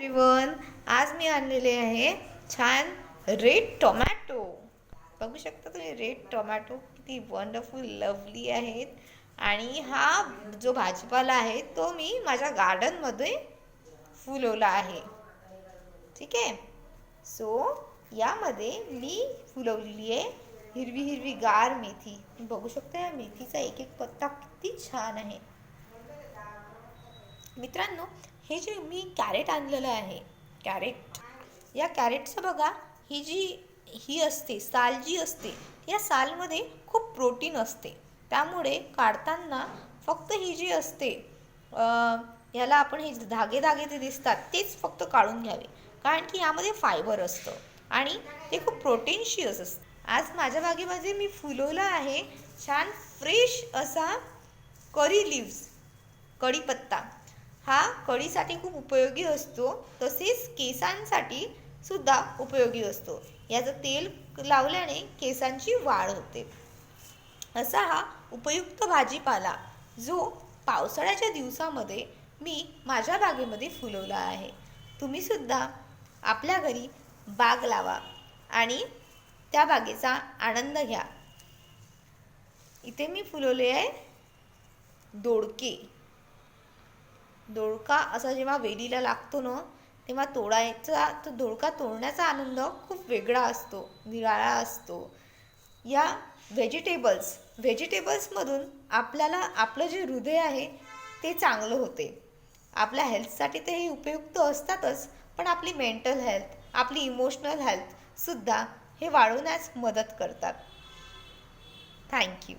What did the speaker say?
Everyone आज मी आणलेले आहे छान रेड टोमॅटो बघू शकता तुम्ही रेड टोमॅटो किती वंडरफुल लवली आहेत. आणि हा जो भाजीपाला आहे तो मी माझ्या गार्डनमध्ये फुलवला आहे. ठीक आहे? सो यामध्ये मी फुलवलेली आहे हिरवी हिरवी गार मेथी. तुम्ही बघू शकता या मेथीचा एक एक पत्ता किती छान आहे. मित्रांनो हे जे मी कॅरेट आणलेलं आहे कॅरेट या कॅरेटचं बघा ही जी ही असते साल जी असते या सालमध्ये खूप प्रोटीन असते. त्यामुळे काढताना फक्त ही जी असते याला आपण हे धागे धागे जे दिसतात तेच फक्त काढून घ्यावे. कारण की यामध्ये फायबर असतं आणि ते खूप प्रोटीनशियस असतं. आज माझ्या बागेमध्ये मी फुलवलं आहे छान फ्रेश असा करी लिव्स कढीपत्ता. हा कढीसाठी खूप उपयोगी असतो. तसेच केसांसाठी सुद्धा उपयोगी असतो. याचं तेल लावल्याने केसांची वाढ होते. असा हा उपयुक्त भाजीपाला जो पावसाळ्याच्या दिवसामध्ये मी माझ्या बागेमध्ये फुलवला आहे. तुम्ही सुद्धा आपल्या घरी बाग लावा आणि त्या बागेचा आनंद घ्या. इथे मी फुलवले आहे दोडके. दोडका असा जेव्हा वेलीला लागतो ना तेव्हा तोडायचा तो दोडका तोडण्याचा आनंद खूप वेगळा असतो निराळा असतो. या व्हेजिटेबल्स व्हेजिटेबल्समधून आपल्याला आपलं जे हृदय आहे ते चांगलं होते. आपल्या हेल्थसाठी ते हे उपयुक्त असतातच पण आपली मेंटल हेल्थ आपली इमोशनल हेल्थसुद्धा हे वाढवण्यास मदत करतात. थँक्यू